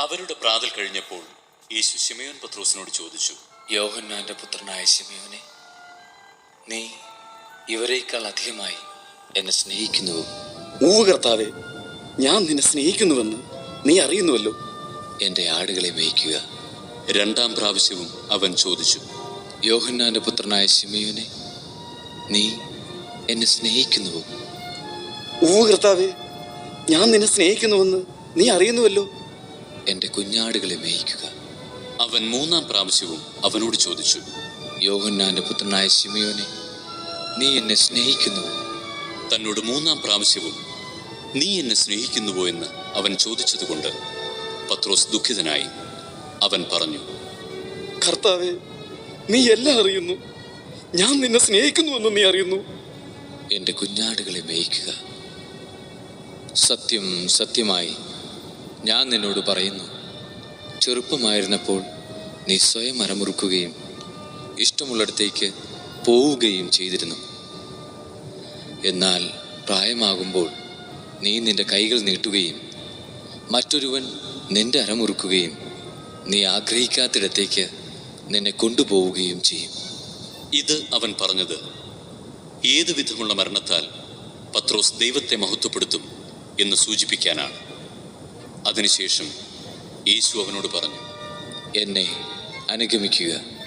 അവരുടെ പ്രാതൽ കഴിഞ്ഞപ്പോൾ യേശു ശിമയോൻ പത്രോസിനോട് ചോദിച്ചു യോഹന്നാന്റെ പുത്രനായ ശിമയോനെ നീ ഇവരേക്കാൾ അധികമായി എന്നെ സ്നേഹിക്കുന്നുവോ? ഊവ് കർത്താവെ ഞാൻ നിന്നെ സ്നേഹിക്കുന്നുവെന്ന് നീ അറിയുന്നുവല്ലോ. എന്റെ ആടുകളെ മേയ്ക്കുക. രണ്ടാം പ്രാവശ്യവും അവൻ ചോദിച്ചു യോഹന്നാന്റെ പുത്രനായ ശിമയോനെ നീ എന്നെ സ്നേഹിക്കുന്നുവോ? ഊവ് കർത്താവെ ഞാൻ നിന്നെ സ്നേഹിക്കുന്നുവെന്ന് നീ അറിയുന്നുവല്ലോ. എന്റെ കുഞ്ഞാടുകളെ മേയിക്കുക. അവൻ മൂന്നാം പ്രാവശ്യവും അവനോട് ചോദിച്ചു യോഹന്നാന്റെ പുത്രനായ ശിമയോനെ നീ എന്നെ സ്നേഹിക്കുന്നു തന്നോട് മൂന്നാം പ്രാവശ്യവും നീ എന്നെ സ്നേഹിക്കുന്നുവോ? എന്ന് അവൻ ചോദിച്ചതുകൊണ്ട് പത്രോസ് ദുഃഖിതനായി അവൻ പറഞ്ഞു കർത്താവെ നീ എല്ലാം അറിയുന്നു. ഞാൻ നിന്നെ സ്നേഹിക്കുന്നുവെന്ന് നീ അറിയുന്നു. എന്റെ കുഞ്ഞാടുകളെ മേയിക്കുക. സത്യം സത്യമായി ഞാൻ നിന്നോട് പറയുന്നു ചെറുപ്പമായിരുന്നപ്പോൾ നീ സ്വയം മരമുറുക്കുകയും ഇഷ്ടമുള്ളിടത്തേക്ക് പോവുകയും ചെയ്തിരുന്നു. എന്നാൽ പ്രായമാകുമ്പോൾ നീ നിന്റെ കൈകൾ നീട്ടുകയും മറ്റൊരുവൻ നിന്റെ അരമുറുക്കുകയും നീ ആഗ്രഹിക്കാത്തിടത്തേക്ക് നിന്നെ കൊണ്ടുപോവുകയും ചെയ്യും. ഇത് അവൻ പറഞ്ഞത്. ഏതു വിധമുള്ള മരണത്താൽ പത്രോസ് ദൈവത്തെ മഹത്വപ്പെടുത്തും എന്ന് സൂചിപ്പിക്കാനാണ്. അതിനുശേഷം യേശു അവനോട് പറഞ്ഞു എന്നെ അനുഗമിക്കുക.